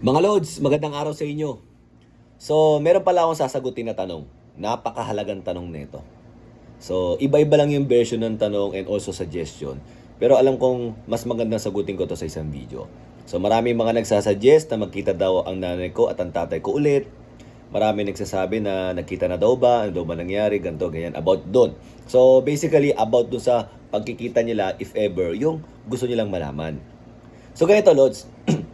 Mga Lods, magandang araw sa inyo. So, meron pala akong sasagutin na tanong. Napakahalagang tanong nito. So, iba-iba lang yung version ng tanong and also suggestion. Pero alam kong mas magandang sagutin ko to sa isang video. So, maraming mga nagsasuggest na magkita daw ang nanay ko at ang tatay ko ulit. Marami nagsasabi na nakita na daw ba, ano daw ba nangyari, ganito, ganyan, about doon. So, basically, about doon sa pagkikita nila, if ever, yung gusto nilang malaman. So, ganito, Lods.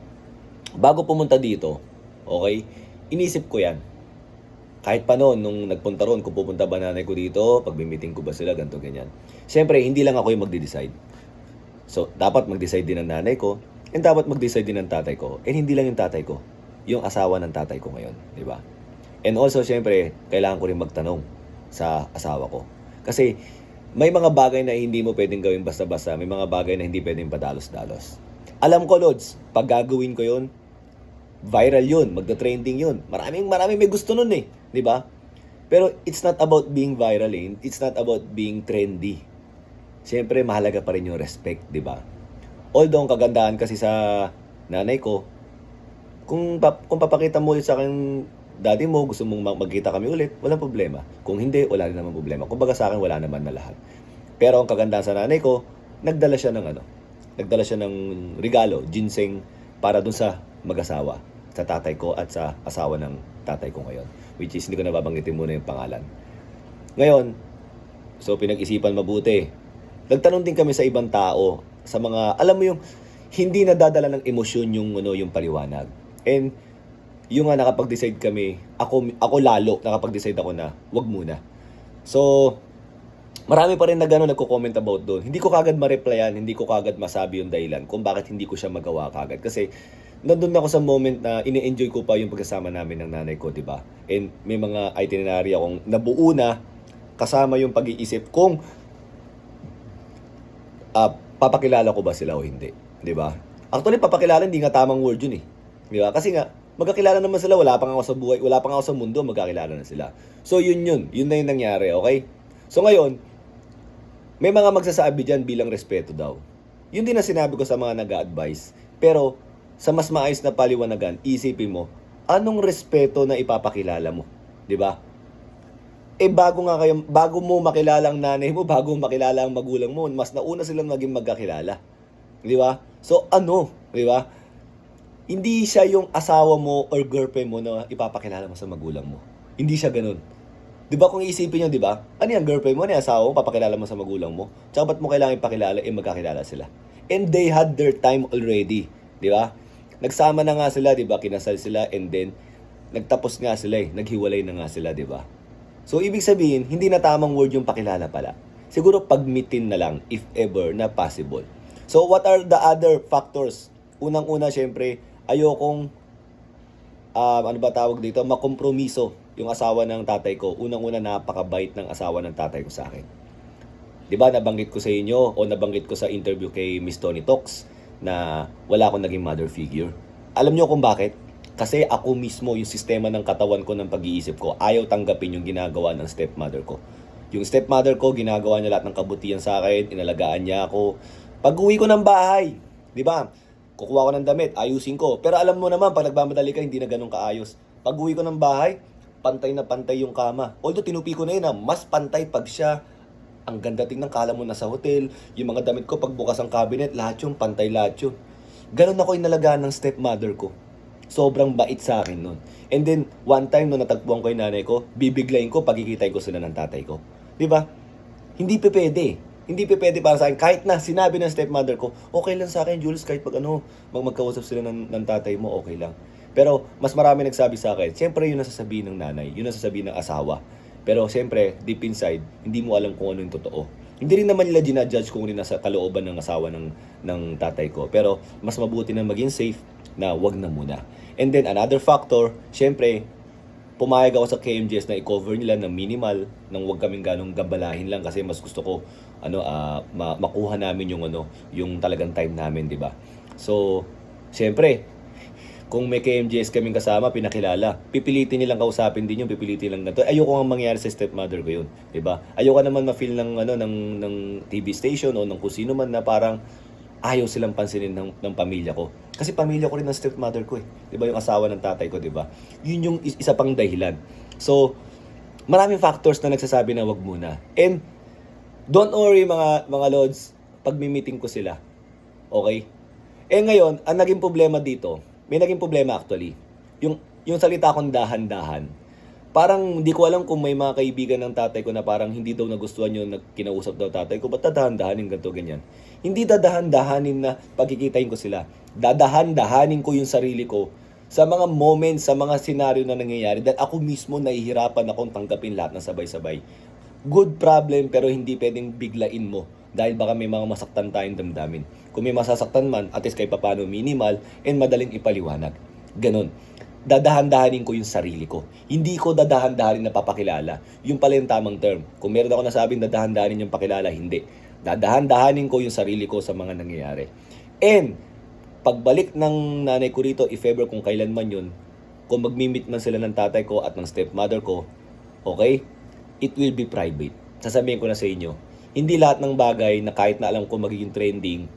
bago pumunta dito, okay, inisip ko yan. Kahit pa noon, nung nagpunta ron, kung pupunta ba nanay ko dito, pag-meeting ko ba sila, ganito, ganyan. Siyempre, hindi lang ako yung magde-decide. So, dapat mag-decide din ang nanay ko, and dapat mag-decide din ang tatay ko. And hindi lang yung tatay ko, yung asawa ng tatay ko ngayon, di ba? And also, siyempre, kailangan ko rin magtanong sa asawa ko. Kasi, may mga bagay na hindi mo pwedeng gawin basta-basta, may mga bagay na hindi pwedeng padalos-dalos. Alam ko, Lods, pag gagawin ko yun, viral yun, magda-trending yun. Maraming, maraming may gusto nun eh, di ba? Pero it's not about being viral eh. It's not about being trendy. Siyempre, mahalaga pa rin yung respect, di ba? Although, ang kagandahan kasi sa nanay ko, kung, pap- kung papakita mo sa akin, daddy mo, gusto mong mag- magkita kami ulit, walang problema. Kung hindi, wala rin naman problema. Kung baga sa akin, wala naman na lahat. Pero ang kagandahan sa nanay ko, nagdala siya ng ano, nagdala siya ng regalo, ginseng, para dun sa mag-asawa, sa tatay ko at sa asawa ng tatay ko ngayon. Which is, hindi ko nababanggitin muna yung pangalan. Ngayon, so pinag-isipan mabuti. Nagtanong din kami sa ibang tao, sa mga, alam mo yung, hindi nadadala ng emosyon yung, ano, yung paliwanag. And, yung nga nakapag-decide kami, ako, ako lalo, nakapag-decide ako na, wag muna. So, marami pa rin na gano'n nagko-comment about doon. Hindi ko kagad ma-replyan, hindi ko kagad masabi yung dahilan kung bakit hindi ko siya magawa kagad. Kasi nandun ako sa moment na ini-enjoy ko pa yung pagkasama namin ng nanay ko, di ba? And may mga itinerary akong nabuo na kasama yung pag-iisip kung ah, papakilala ko ba sila o hindi. Di ba? Actually, papakilala hindi nga tamang word yun eh. Di ba? Kasi nga, magkakilala naman sila, wala pang ako sa buhay, wala pang ako sa mundo, magkakilala na sila. So yun yun, yun na yung nangyari, okay? So ngayon, may mga magsasabi dyan bilang respeto daw. Yun din na sinabi ko sa mga nag-advise. Pero, sa mas maayos na paliwanagan, isipin mo, anong respeto na ipapakilala mo? 'Di ba? Eh bago nga kayo, bago mo makilala ang nanay mo, bago makilala ang magulang mo, mas nauna silang maging magkakilala. 'Di ba? So ano, 'di ba? Hindi siya yung asawa mo or girlfriend mo na ipapakilala mo sa magulang mo. Hindi siya ganun. 'Di ba kung isipin niyo, 'di ba? Ano yung girlfriend mo, ano yung asawa mo, papakilala mo sa magulang mo? Tsaka ba't mo kailangan ipakilala, eh magkakilala sila. And they had their time already, 'di ba? Nagsama na nga sila, 'di ba? Kinasal sila and then nagtapos nga sila eh, naghiwalay na nga sila, 'di ba? So ibig sabihin, hindi na tamang word yung pakilala pala. Siguro pagmitin na lang if ever na possible. So what are the other factors? Unang-una syempre, ayokong um, ano ba tawag dito, makompromiso yung asawa ng tatay ko. Unang-una, napakabait ng asawa ng tatay ko sa akin. Di ba, nabanggit ko sa inyo o nabanggit ko sa interview kay Miss Tony Talks na wala akong naging mother figure. Alam niyo kung bakit? Kasi ako mismo, yung sistema ng katawan ko ng pag-iisip ko, ayaw tanggapin yung ginagawa ng stepmother ko. Yung stepmother ko, ginagawa niya lahat ng kabutihan sa akin, inalagaan niya ako. Pag uwi ko ng bahay, di ba? Kukuha ko ng damit, ayusin ko. Pero alam mo naman, pag nagmamadali ka, hindi na ganun kaayos. Pag uwi ko ng bahay, pantay na pantay yung kama. Although tinupi ko na yun, ha, mas pantay pag siya ang ganda tingnan kala mo nasa hotel, yung mga damit ko pagbukas ang cabinet, lahat yung pantay lahat yun. Ganun ako inalagaan ng stepmother ko. Sobrang bait sa akin nun. And then, one time nung natagpuan ko yung nanay ko, bibiglayin ko, pagkikitay ko sila ng tatay ko. Di ba? Hindi pe pwede. Hindi pe pwede para sa akin. Kahit na sinabi ng stepmother ko, okay lang sa akin, Jules, kahit pag ano, mag magkausap sila ng, ng tatay mo, okay lang. Pero, mas marami nagsabi sa akin, siyempre yun ang sasabihin ng nanay, yun ang sasabihin ng asawa. Pero siyempre, deep inside, hindi mo alam kung ano yung totoo. Hindi rin naman nila ginadjudge kung ano yung nasa kalooban ng asawa ng, ng tatay ko. Pero mas mabuti na maging safe na wag na muna. And then another factor, siyempre, pumayag ako sa KMJS na i-cover nila ng minimal nang wag kaming ganong gabalahin lang kasi mas gusto ko ano ah, ma- makuha namin yung ano yung talagang time namin di ba so siyempre kung may KMJS kaming kasama, pinakilala, pipilitin nilang kausapin din yung pipilitin lang na to. Ayoko nga mangyari sa stepmother ko yun, 'di ba? Ayoko naman ma-feel ng ano ng ng TV station o ng kung sino man na parang ayaw silang pansinin ng, ng pamilya ko. Kasi pamilya ko rin ng stepmother ko eh. Di ba yung asawa ng tatay ko, di ba? Yun yung is- isa pang dahilan. So, maraming factors na nagsasabi na wag muna. And, don't worry mga, mga lords, pag meeting ko sila. Okay? Eh ngayon, ang naging problema dito, may naging problema actually. Yung, yung salita kong dahan-dahan, parang hindi ko alam kung may mga kaibigan ng tatay ko na parang hindi daw nagustuhan yung kinausap daw tatay ko, ba't dadahan-dahanin ganito, ganyan? Hindi dadahan-dahanin na pagkikitain ko sila. Dadahan-dahanin ko yung sarili ko sa mga moments, sa mga senaryo na nangyayari dahil ako mismo nahihirapan akong tanggapin lahat ng sabay-sabay. Good problem pero hindi pwedeng biglain mo dahil baka may mga masaktan tayong damdamin. Kung may masasaktan man, at least kahit papano minimal and madaling ipaliwanag. Ganon. Dadahan-dahanin ko yung sarili ko. Hindi ko dadahan-dahanin na papakilala. Yung pala yung tamang term. Kung meron ako nasabing dadahan-dahanin yung pakilala, hindi. Dadahan-dahanin ko yung sarili ko sa mga nangyayari. And, pagbalik ng nanay ko rito, if ever kung kailan man yun, kung magmi-meet man sila ng tatay ko at ng stepmother ko, okay, it will be private. Sasabihin ko na sa inyo, hindi lahat ng bagay na kahit na alam ko magiging trending,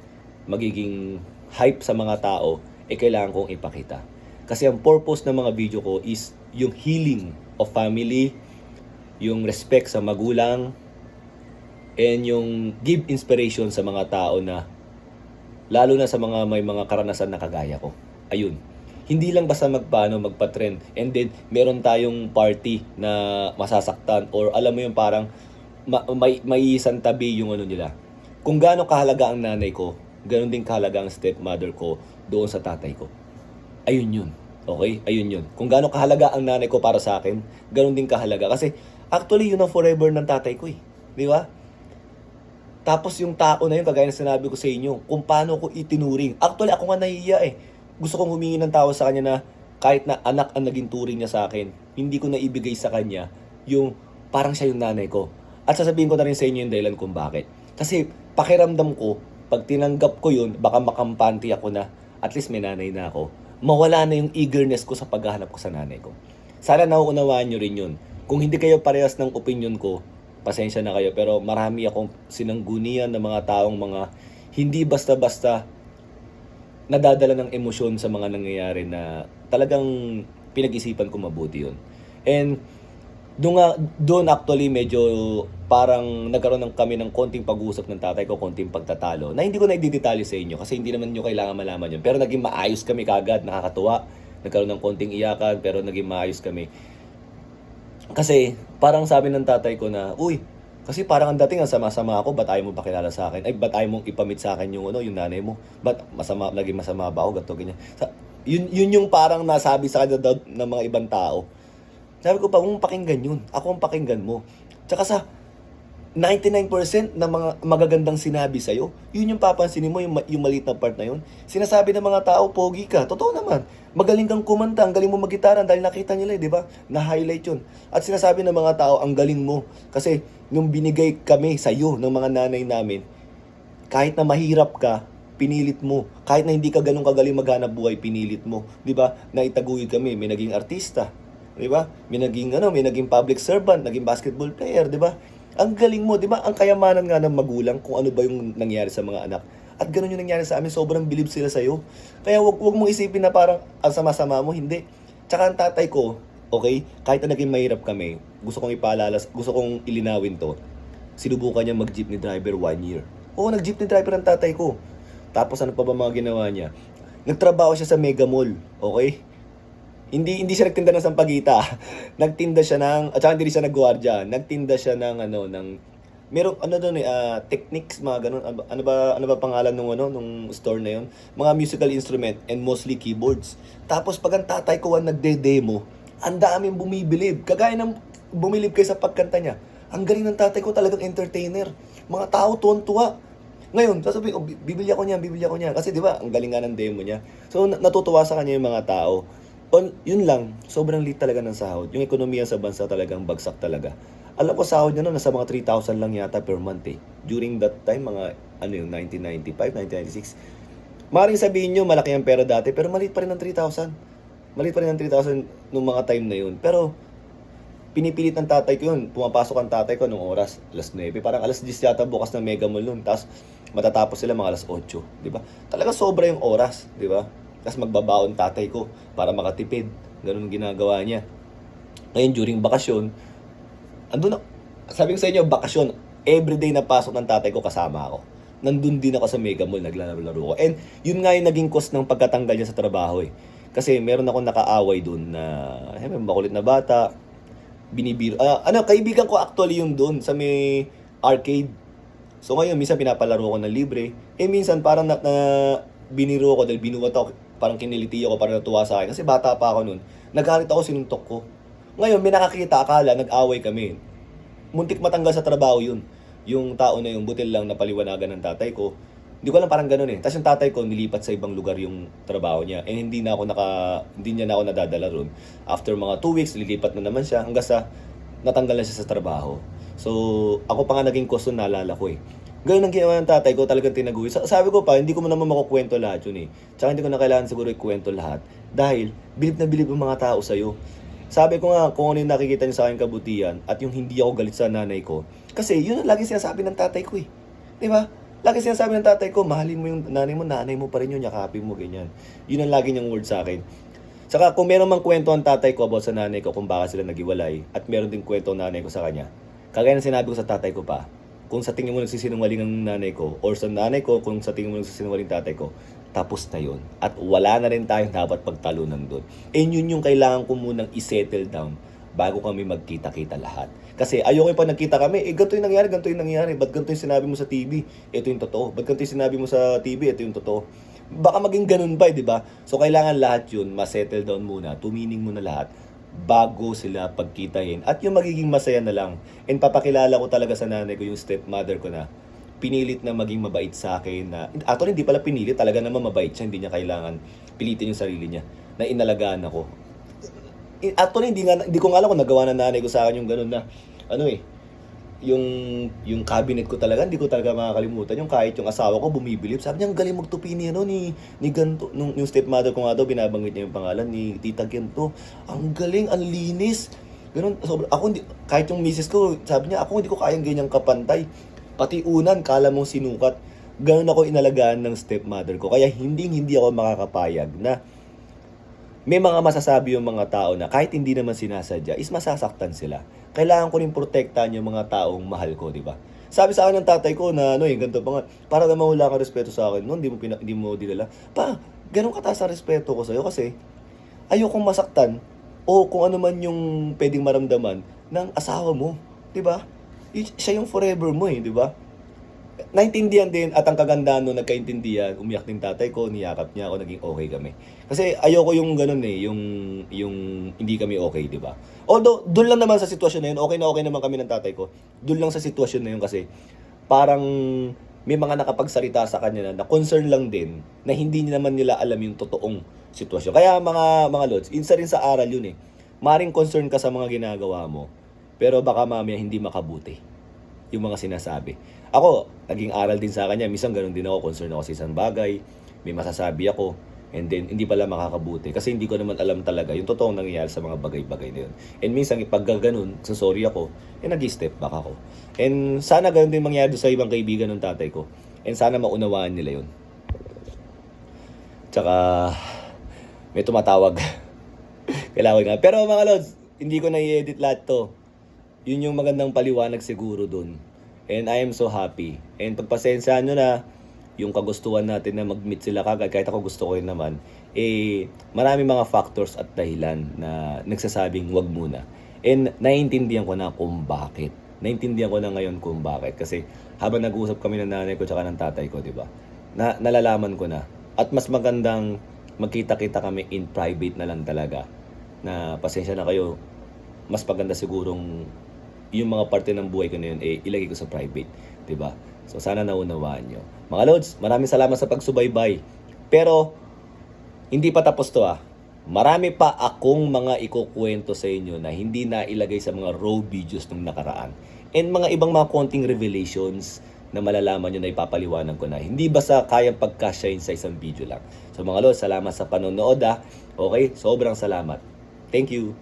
magiging hype sa mga tao, eh kailangan kong ipakita. Kasi ang purpose ng mga video ko is yung healing of family, yung respect sa magulang, and yung give inspiration sa mga tao na lalo na sa mga may mga karanasan na kagaya ko. Ayun. Hindi lang basta magpaano, magpa-trend. And then, meron tayong party na masasaktan or alam mo yung parang ma- may, may isang tabi yung ano nila. Kung gaano kahalaga ang nanay ko, ganoon din kahalaga ang stepmother ko doon sa tatay ko. Ayun yun. Okay? Ayun yun. Kung gaano kahalaga ang nanay ko para sa akin, ganoon din kahalaga. Kasi actually, yun ang forever ng tatay ko eh. Di ba? Tapos yung tao na yun, kagaya ng sinabi ko sa inyo, kung paano ko itinuring. Actually, ako nga nahihiya eh. Gusto kong humingi ng tao sa kanya na kahit na anak ang naging turing niya sa akin, hindi ko na ibigay sa kanya yung parang siya yung nanay ko. At sasabihin ko na rin sa inyo yung dahilan kung bakit. Kasi pakiramdam ko, pag tinanggap ko yun, baka makampanti ako na at least may nanay na ako. Mawala na yung eagerness ko sa paghahanap ko sa nanay ko. Sana nauunawaan nyo rin yun. Kung hindi kayo parehas ng opinion ko, pasensya na kayo. Pero marami akong sinanggunian ng mga taong mga hindi basta-basta nadadala ng emosyon sa mga nangyayari na talagang pinag-isipan ko mabuti yun. And doon nga, doon actually medyo parang nagkaroon ng kami ng konting pag-uusap ng tatay ko, konting pagtatalo, na hindi ko na i-detalye sa inyo kasi hindi naman nyo kailangan malaman yun. Pero naging maayos kami kagad, nakakatuwa. Nagkaroon ng konting iyakan, pero naging maayos kami. Kasi parang sabi ng tatay ko na, uy, kasi parang ang dating ang sama-sama ako, ba't ayaw mo pa kilala sa akin? Ay, ba't ayaw mong ipamit sa akin yung, ano, yung nanay mo? Ba't masama, naging masama ba ako? Ganto, ganyan. Sa, yun, yun yung parang nasabi sa kanya ng mga ibang tao. Sabi ko pa, kung pakinggan yun. Ako ang pakinggan mo. Tsaka sa 99% ng mga magagandang sinabi sa'yo, yun yung papansinin mo, yung, yung maliit na part na yun. Sinasabi ng mga tao, pogi ka. Totoo naman. Magaling kang kumanta, ang galing mo magitara dahil nakita nila, eh, di ba? Na-highlight yun. At sinasabi ng mga tao, ang galing mo. Kasi nung binigay kami sa'yo ng mga nanay namin, kahit na mahirap ka, pinilit mo. Kahit na hindi ka ganun kagaling maghanap buhay, pinilit mo. 'Di ba? Naitaguyod kami, may naging artista. 'Di ba? May naging ano, may naging public servant, naging basketball player, 'di ba? Ang galing mo, 'di ba? Ang kayamanan nga ng magulang kung ano ba yung nangyari sa mga anak. At ganun yung nangyari sa amin, sobrang bilib sila sa'yo. Kaya wag, wag mong isipin na parang ang sama-sama mo, hindi. Tsaka ang tatay ko, okay, kahit na naging mahirap kami, gusto kong ipaalala, gusto kong ilinawin to, sinubukan niya mag-jeepney driver one year. Oo, nag-jeepney driver ang tatay ko. Tapos ano pa ba mga ginawa niya? Nagtrabaho siya sa Mega Mall, okay? Hindi hindi siya nagtinda ng sampagita. nagtinda siya ng at saka hindi siya nagguardia. Nagtinda siya ng ano ng merong ano doon eh ah, techniques mga ganun ano ba ano ba, ano ba pangalan nung ano nung store na yon mga musical instrument and mostly keyboards tapos pag ang tatay ko ang nagde-demo ang daming bumibilib kagaya ng bumilib kayo sa pagkanta niya ang galing ng tatay ko talagang entertainer mga tao tuwan-tuwa ngayon, sasabihin "Bi- bibili ako niya, bibili ako niya. Kasi di ba, ang galing nga ng demo niya. So, na- natutuwa sa kanya yung mga tao. On, yun lang, sobrang liit talaga ng sahod. Yung ekonomiya sa bansa talagang bagsak talaga. Alam ko sahod niya noon, nasa mga 3,000 lang yata per month eh. During that time, mga ano yung 1995, 1996. Maring sabihin nyo, malaki ang pera dati, pero maliit pa rin ng 3,000. Maliit pa rin ng 3,000 nung mga time na yun. Pero, pinipilit ng tatay ko yun. Pumapasok ang tatay ko nung oras, alas 9. Parang alas 10 yata bukas ng Mega Mall nun. Tapos, matatapos sila mga alas 8, di ba? Talaga sobra yung oras, di ba? Tapos magbabaon tatay ko para makatipid. Ganun ginagawa niya. Ngayon, during bakasyon, andun na, sabi ko sa inyo, bakasyon, everyday na pasok ng tatay ko kasama ako. Nandun din ako sa Mega Mall, naglalaro ko. And yun nga yung naging cause ng pagkatanggal niya sa trabaho eh. Kasi meron akong nakaaway dun na, eh, may makulit na bata, binibiro. Ah, ano, kaibigan ko actually yung doon sa may arcade. So ngayon, minsan pinapalaro ko ng libre. Eh minsan parang na, na biniro ko dahil binuwat ako, parang kiniliti ako, parang natuwa sa akin. Kasi bata pa ako noon. Nagalit ako, sinuntok ko. Ngayon, may nakakita, akala, nag-away kami. Muntik matanggal sa trabaho yun. Yung tao na yung butil lang na paliwanagan ng tatay ko. Hindi ko alam parang ganun eh. Tapos yung tatay ko nilipat sa ibang lugar yung trabaho niya. Eh hindi na ako naka hindi niya na ako nadadala ron. After mga 2 weeks lilipat na naman siya hanggang sa natanggal na siya sa trabaho. So ako pa nga naging nun, naalala ko eh. Ganun ang ginawa ng tatay ko, talagang tinaguwi. Sa- Sabi ko pa, hindi ko naman makukwento lahat yun eh. Tsaka hindi ko na kailangan siguro ikwento lahat. Dahil, bilib na bilib ang mga tao sa'yo. Sabi ko nga, kung ano yung nakikita niyo sa akin kabutihan at yung hindi ako galit sa nanay ko. Kasi yun ang lagi sinasabi ng tatay ko eh. Di ba? Lagi sinasabi ng tatay ko, mahalin mo yung nanay mo, nanay mo pa rin yun, yakapin mo, ganyan. Yun ang lagi niyang word sa akin. Saka kung meron mang kwento ang tatay ko about sa nanay ko kung bakit sila nagiwalay at meron din kwento ang nanay ko sa kanya. Kagaya ng sinabi ko sa tatay ko pa, kung sa tingin mo nagsisinungaling ang nanay ko or sa nanay ko kung sa tingin mo nagsisinungaling tatay ko, tapos na yun. At wala na rin tayong dapat pagtalunan doon. And yun yung kailangan ko munang isettle down bago kami magkita-kita lahat. Kasi ayoko pag nagkita kami, eh ganito yung nangyari, ganito yung nangyari. Ba't ganito yung sinabi mo sa TV? Ito yung totoo. Ba't ganito yung sinabi mo sa TV? Ito yung totoo. Baka maging ganun pa, eh, di ba? So kailangan lahat yun, ma-settle down muna, tumining mo na lahat bago sila pagkitahin. At yung magiging masaya na lang. And papakilala ko talaga sa nanay ko, yung stepmother ko na pinilit na maging mabait sa akin na actually hindi pala pinilit talaga naman mabait siya hindi niya kailangan pilitin yung sarili niya na inalagaan ako Eh, actually hindi nga hindi ko nga alam kung nagawa ng nanay ko sa akin yung ganun na ano eh yung yung cabinet ko talaga hindi ko talaga makakalimutan. Yung kahit yung asawa ko bumibilip sabi niya ang galing magtupi ni ano ni ni ganto nung yung stepmother ko nga daw binabanggit niya yung pangalan ni Tita Gento. Ang galing ang linis. Ganun sobra ako hindi kahit yung misis ko sabi niya ako hindi ko kayang ganyang kapantay. Pati unan kala mo sinukat. Ganun ako inalagaan ng stepmother ko kaya hindi hindi ako makakapayag na may mga masasabi yung mga tao na kahit hindi naman sinasadya, is masasaktan sila. Kailangan ko rin protektahan yung mga taong mahal ko, di ba? Sabi sa akin ng tatay ko na ano eh, ganito pa nga, para naman wala kang respeto sa akin, no, hindi mo, pina, hindi mo dinala. Pa, ganun kataas ang respeto ko sa'yo kasi ayokong masaktan o kung ano man yung pwedeng maramdaman ng asawa mo, di ba? Siya yung forever mo eh, di ba? Naintindihan din at ang kagandahan no nagkaintindihan, umiyak din tatay ko, niyakap niya ako, naging okay kami. Kasi ayoko yung ganun eh, yung yung hindi kami okay, di ba? Although doon lang naman sa sitwasyon na yun, okay na okay naman kami ng tatay ko. Doon lang sa sitwasyon na yun kasi parang may mga nakapagsalita sa kanya na, na concern lang din na hindi naman nila alam yung totoong sitwasyon. Kaya mga mga lods, isa rin sa aral yun eh. Maring concern ka sa mga ginagawa mo, pero baka mamaya hindi makabuti yung mga sinasabi. Ako, naging aral din sa kanya. Minsan ganun din ako, concern ako sa isang bagay. May masasabi ako. And then, hindi pala makakabuti. Kasi hindi ko naman alam talaga yung totoong nangyayari sa mga bagay-bagay na yun. And minsan, pag ganun, sorry ako, eh nag-step back ako. And sana ganun din mangyari sa ibang kaibigan ng tatay ko. And sana maunawaan nila yun. Tsaka, may tumatawag. Kailangan nga. Pero mga lods, hindi ko na i-edit lahat to. Yun yung magandang paliwanag siguro dun. And I am so happy. And pagpasensyahan nyo na yung kagustuhan natin na mag-meet sila kagad, kahit ako gusto ko yun naman, eh, marami mga factors at dahilan na nagsasabing wag muna. And naiintindihan ko na kung bakit. Naiintindihan ko na ngayon kung bakit. Kasi habang nag-uusap kami ng nanay ko tsaka ng tatay ko, di ba? Na, nalalaman ko na. At mas magandang magkita-kita kami in private na lang talaga. Na pasensya na kayo, mas maganda sigurong yung mga parte ng buhay ko na yun, eh, ilagay ko sa private. ba? So, sana naunawaan nyo. Mga Lods, maraming salamat sa pagsubaybay. Pero, hindi pa tapos to ah. Marami pa akong mga ikukwento sa inyo na hindi na ilagay sa mga raw videos nung nakaraan. And mga ibang mga konting revelations na malalaman nyo na ipapaliwanag ko na. Hindi basta kayang pagka-shine sa isang video lang. So mga Lods, salamat sa panonood ah. Okay? Sobrang salamat. Thank you.